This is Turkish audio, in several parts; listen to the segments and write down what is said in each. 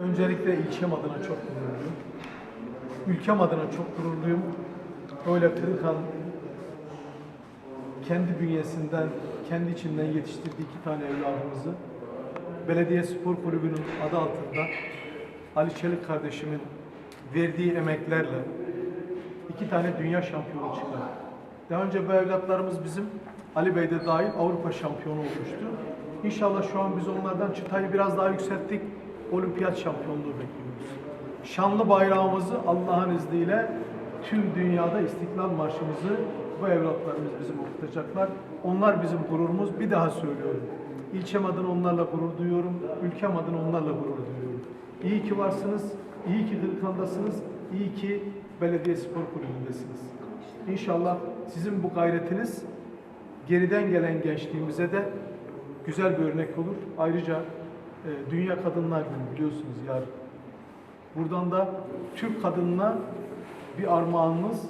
Öncelikle ilçem adına çok gururluyum. Ülkem adına çok gururluyum. Böyle Kırıkan kendi bünyesinden, kendi içinden yetiştirdiği iki tane evladımızı Belediye Spor Kulübü'nün adı altında Ali Çelik kardeşimin verdiği emeklerle iki tane dünya şampiyonu çıkardı. Daha önce bu evlatlarımız bizim Ali Bey de dahil Avrupa şampiyonu olmuştu. İnşallah şu an biz onlardan çıtayı biraz daha yükselttik. Olimpiyat şampiyonluğu bekliyoruz. Şanlı bayrağımızı Allah'ın izniyle tüm dünyada İstiklal Marşımızı bu evlatlarımız bizim okutacaklar. Onlar bizim gururumuz. Bir daha söylüyorum. İlçem adına onlarla gurur duyuyorum. Ülkem adına onlarla gurur duyuyorum. İyi ki varsınız. iyi ki Kırıkan'dasınız. iyi ki Belediye Spor Kulübü'ndesiniz. İnşallah sizin bu gayretiniz geriden gelen gençliğimize de güzel bir örnek olur. Ayrıca e, Dünya Kadınlar Günü biliyorsunuz yarın. Buradan da Türk kadınına bir armağanınız,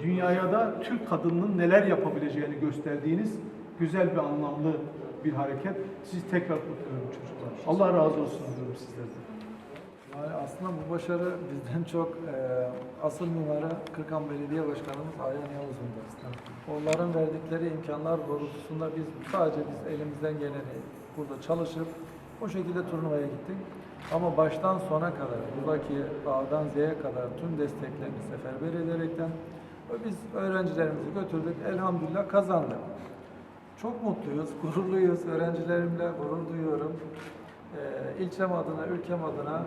dünyaya da Türk kadınının neler yapabileceğini gösterdiğiniz güzel bir anlamlı bir hareket. Sizi tekrar kutluyorum çocuklar. Allah razı olsun diyorum sizlerden. Yani aslında bu başarı bizden çok e, asıl mimarı Kırkan Belediye Başkanımız Ayhan Yavuz'undur. Onların verdikleri imkanlar doğrultusunda biz sadece biz elimizden geleni burada çalışıp o şekilde turnuvaya gittik. Ama baştan sona kadar, buradaki A'dan Z'ye kadar tüm desteklerini seferber ederekten biz öğrencilerimizi götürdük. Elhamdülillah kazandık. Çok mutluyuz, gururluyuz. Öğrencilerimle gurur duyuyorum. Ee, ilçem adına, ülkem adına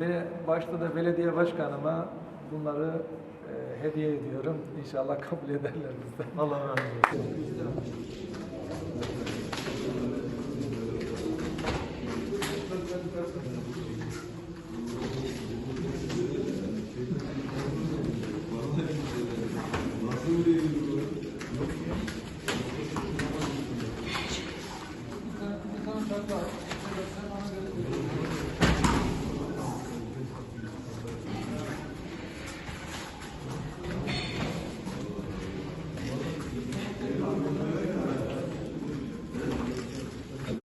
ve başta da belediye başkanıma bunları e, hediye ediyorum. İnşallah kabul ederler bizden. Allah razı olsun. work.